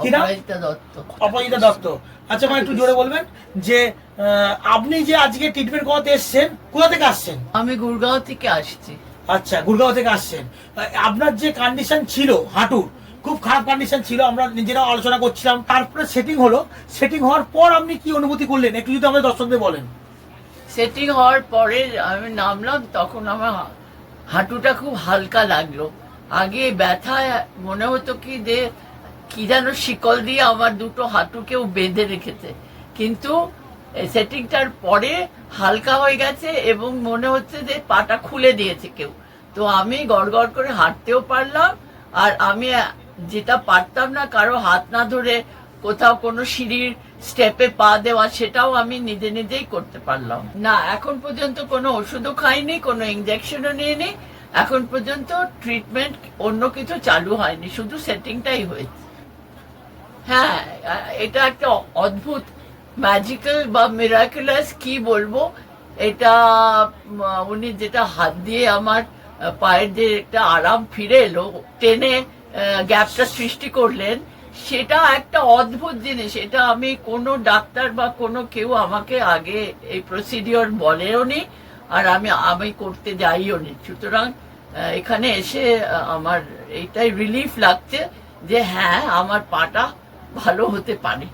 কি নাম? অপরাজিতা দত্ত। আচ্ছা মা একটু জোরে বলবেন যে আপনি যে আজকে ট্রিটমেন্ট করাতে এসেছেন কোথা থেকে আসছেন? আমি গুরগাঁও থেকে আসছি। আচ্ছা গুরগাঁও থেকে আসছেন। আপনার যে কন্ডিশন ছিল হাঁটুর খুব খারাপ কন্ডিশন ছিল আমরা নিজেরাও আলোচনা করছিলাম। তারপরে সেটিং হলো। সেটিং হওয়ার পর আপনি কি অনুভূতি করলেন? একটু যদি আমাদের দর্শকদের বলেন। সেটিং হওয়ার পরে আমি নামলাম তখন আমার হাঁটুটা খুব হালকা লাগল। আগে ব্যথায় মনে হতো কি যে কি যেন শিকল দিয়ে আমার দুটো হাঁটুকেও বেঁধে রেখেছে। কিন্তু সেটিংটার পরে হালকা হয়ে গেছে এবং মনে হচ্ছে যে পাটা খুলে দিয়েছে কেউ। তো আমি গড়গড় করে হাঁটতেও পারলাম আর আমি যেটা পারতাম না, কারও হাত না ধরে কোথাও কোনো সিঁড়ির স্টেপে পা দেওয়া, সেটাও আমি নিজে নিজেই করতে পারলাম। না, এখন পর্যন্ত কোনো ওষুধও খাইনি, কোনো ইঞ্জেকশনও নিইনি। এখন পর্যন্ত ট্রিটমেন্ট অন্য কিছু চালু হয়নি, শুধু সেটিংটাই হয়েছে। হ্যাঁ এটা একটা অদ্ভুত ম্যাজিক্যাল বা মিরাকুলাস কি বলব? এটা উনি যেটা হাত দিয়ে আমার পায়ের যে একটা আরাম ফিরে এলো, টেনে গ্যাপটা সৃষ্টি করলেন, সেটা একটা অদ্ভুত জিনিস। এটা আমি কোনো ডাক্তার বা কোনো কেউ আমাকে আগে এই প্রসিডিওর বলেও নি, আর আমি আমি করতে যাইও নি। সুতরাং এখানে এসে আমার এইটাই রিলিফ লাগছে যে হ্যাঁ আমার পাটা ভালো হতে পারে।